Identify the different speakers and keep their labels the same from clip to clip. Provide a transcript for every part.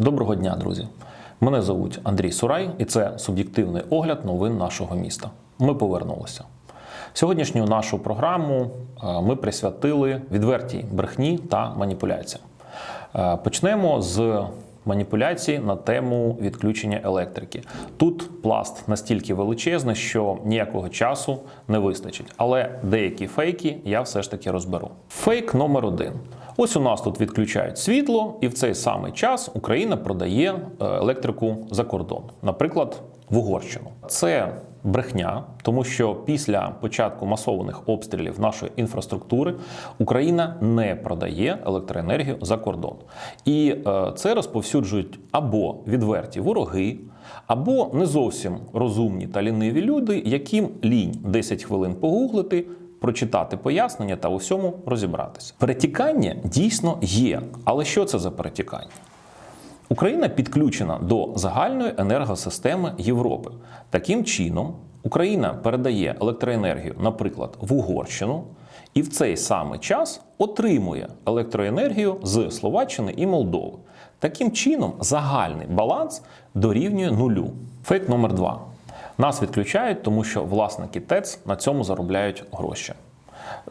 Speaker 1: Доброго дня, друзі! Мене звуть Андрій Сурай, і це суб'єктивний огляд новин нашого міста. Ми повернулися. Сьогоднішню нашу програму е, ми присвятили відвертій брехні та маніпуляціям. Е, Почнемо з маніпуляцій на тему відключення електрики. Тут пласт настільки величезний, що ніякого часу не вистачить. Але деякі фейки я все ж таки розберу. Фейк номер один. Ось у нас тут відключають світло, і в цей самий час Україна продає е, електрику за кордон, наприклад, в Угорщину. Це брехня, тому що після початку масованих обстрілів нашої інфраструктури Україна не продає електроенергію за кордон. І е, це розповсюджують або відверті вороги, або не зовсім розумні та ліниві люди, яким лінь 10 хвилин погуглити прочитати пояснення та у всьому розібратися. Перетікання дійсно є. Але що це за перетікання? Україна підключена до загальної енергосистеми Європи. Таким чином, Україна передає електроенергію, наприклад, в Угорщину, і в цей самий час отримує електроенергію з Словаччини і Молдови. Таким чином, загальний баланс дорівнює нулю. Фейк номер два. Нас відключають, тому що власники ТЕЦ на цьому заробляють гроші.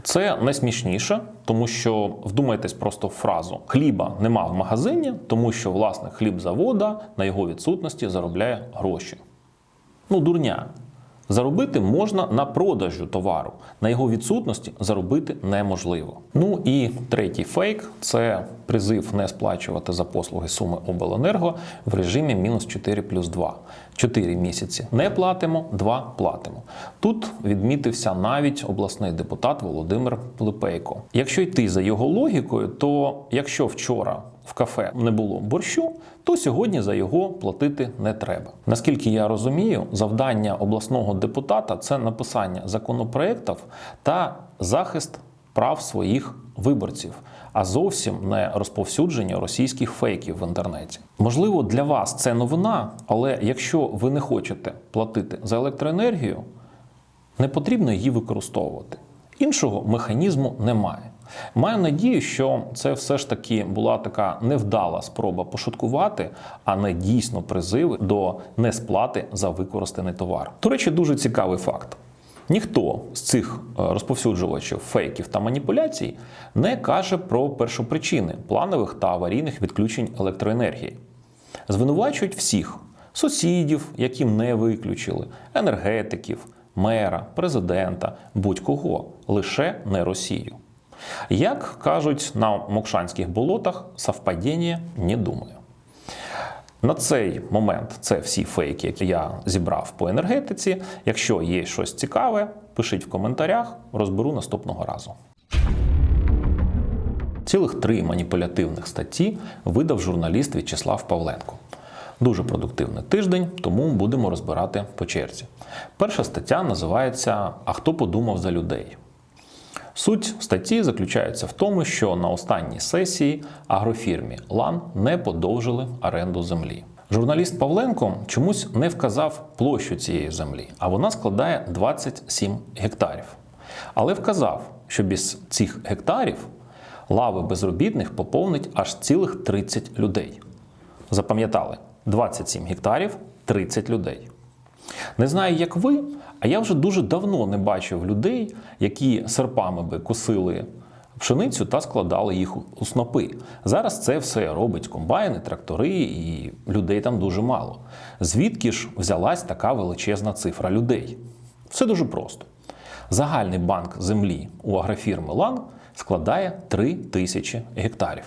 Speaker 1: Це найсмішніше, тому що вдумайтесь просто в фразу: хліба нема в магазині, тому що власник хлібзавода на його відсутності заробляє гроші. Ну, дурня. Заробити можна на продажу товару, на його відсутності заробити неможливо. Ну і третій фейк це призив не сплачувати за послуги суми обленерго в режимі мінус 4 плюс 2. 4 місяці не платимо, 2 платимо. Тут відмітився навіть обласний депутат Володимир Липейко. Якщо йти за його логікою, то якщо вчора в кафе не було борщу, то сьогодні за його платити не треба. Наскільки я розумію, завдання обласного депутата це написання законопроєктів та захист прав своїх виборців, а зовсім не розповсюдження російських фейків в інтернеті. Можливо, для вас це новина, але якщо ви не хочете платити за електроенергію, не потрібно її використовувати. Іншого механізму немає. Маю надію, що це все ж таки була така невдала спроба пошуткувати, а не дійсно призив до несплати за використаний товар. До речі, дуже цікавий факт. Ніхто з цих е, розповсюджувачів фейків та маніпуляцій не каже про першопричини планових та аварійних відключень електроенергії. Звинувачують всіх сусідів, яким не виключили, енергетиків, мера, президента, будь-кого, лише не Росію. Як кажуть на Мокшанських болотах, совпадіння не думаю. На цей момент це всі фейки, які я зібрав по енергетиці. Якщо є щось цікаве, пишіть в коментарях, розберу наступного разу. Цілих три маніпулятивних статті видав журналіст В'ячеслав Павленко. Дуже продуктивний тиждень, тому будемо розбирати по черзі. Перша стаття називається А хто подумав за людей? Суть статті заключається в тому, що на останній сесії агрофірмі Лан не подовжили оренду землі. Журналіст Павленко чомусь не вказав площу цієї землі, а вона складає 27 гектарів. Але вказав, що без цих гектарів лави безробітних поповнить аж цілих 30 людей. Запам'ятали, 27 гектарів 30 людей. Не знаю, як ви, а я вже дуже давно не бачив людей, які серпами би косили пшеницю та складали їх у снопи. Зараз це все робить комбайни, трактори, і людей там дуже мало. Звідки ж взялась така величезна цифра людей? Все дуже просто. Загальний банк землі у агрофірми Лан складає 3 тисячі гектарів.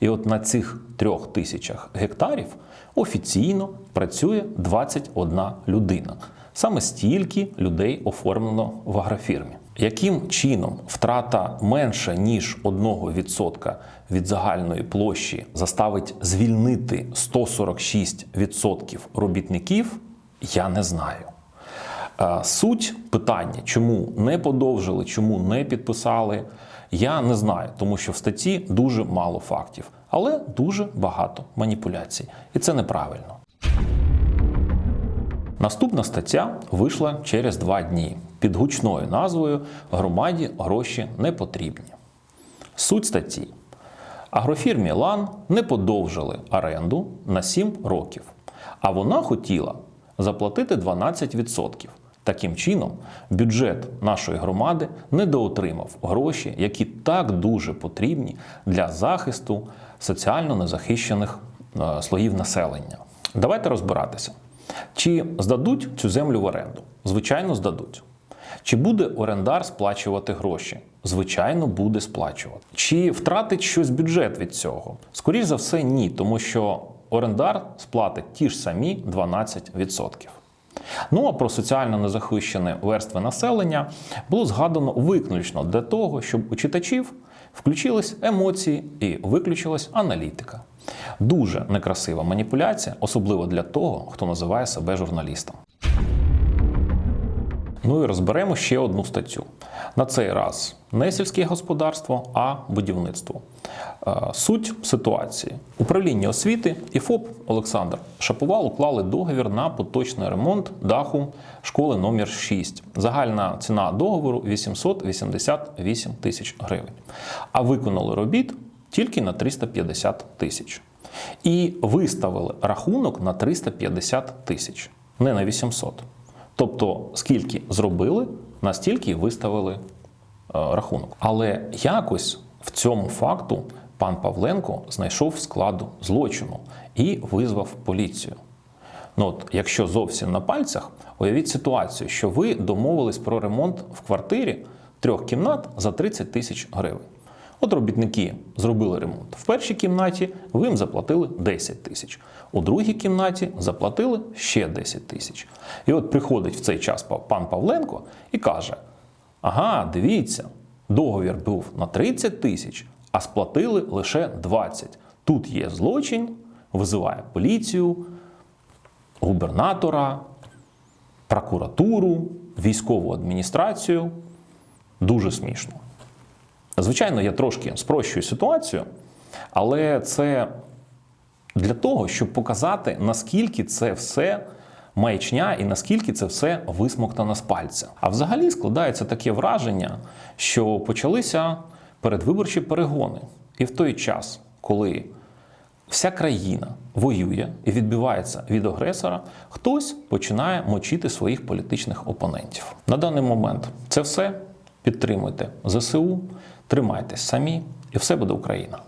Speaker 1: І от на цих трьох тисячах гектарів офіційно працює 21 людина. Саме стільки людей оформлено в агрофірмі. Яким чином втрата менше ніж 1% від загальної площі заставить звільнити 146% робітників, я не знаю. Е, Суть питання, чому не подовжили, чому не підписали, я не знаю, тому що в статті дуже мало фактів, але дуже багато маніпуляцій. І це неправильно. Наступна стаття вийшла через два дні під гучною назвою Громаді гроші не потрібні. Суть статті. Агрофірмі Лан не подовжили оренду на 7 років, а вона хотіла заплатити 12%. Таким чином, бюджет нашої громади недоотримав гроші, які так дуже потрібні для захисту соціально незахищених е, слоїв населення. Давайте розбиратися. Чи здадуть цю землю в оренду? Звичайно, здадуть. Чи буде орендар сплачувати гроші? Звичайно, буде сплачувати. Чи втратить щось бюджет від цього? Скоріше за все, ні, тому що орендар сплатить ті ж самі 12%. Ну а про соціально незахищені верстви населення було згадано виключно для того, щоб у читачів включились емоції і виключилась аналітика. Дуже некрасива маніпуляція, особливо для того, хто називає себе журналістом. Ну і розберемо ще одну статтю. На цей раз не сільське господарство, а будівництво. Е, Суть ситуації. Управління освіти і ФОП Олександр Шаповал уклали договір на поточний ремонт даху школи номер 6. Загальна ціна договору 888 тисяч гривень. А виконали робіт тільки на 350 тисяч. І виставили рахунок на 350 тисяч, не на 800. Тобто, скільки зробили, настільки і виставили е, рахунок. Але якось в цьому факту пан Павленко знайшов складу злочину і визвав поліцію. Ну от, якщо зовсім на пальцях, уявіть ситуацію, що ви домовились про ремонт в квартирі трьох кімнат за 30 тисяч гривень. От робітники зробили ремонт в першій кімнаті, ви їм заплатили 10 тисяч. У другій кімнаті заплатили ще 10 тисяч. І от приходить в цей час пан Павленко і каже: Ага, дивіться, договір був на 30 тисяч, а сплатили лише 20. Тут є злочин, визиває поліцію, губернатора, прокуратуру, військову адміністрацію. Дуже смішно. Звичайно, я трошки спрощую ситуацію, але це для того, щоб показати, наскільки це все маячня і наскільки це все висмоктано з пальця. А взагалі складається таке враження, що почалися передвиборчі перегони. І в той час, коли вся країна воює і відбивається від агресора, хтось починає мочити своїх політичних опонентів. На даний момент це все. Підтримуйте ЗСУ, тримайтесь самі, і все буде Україна.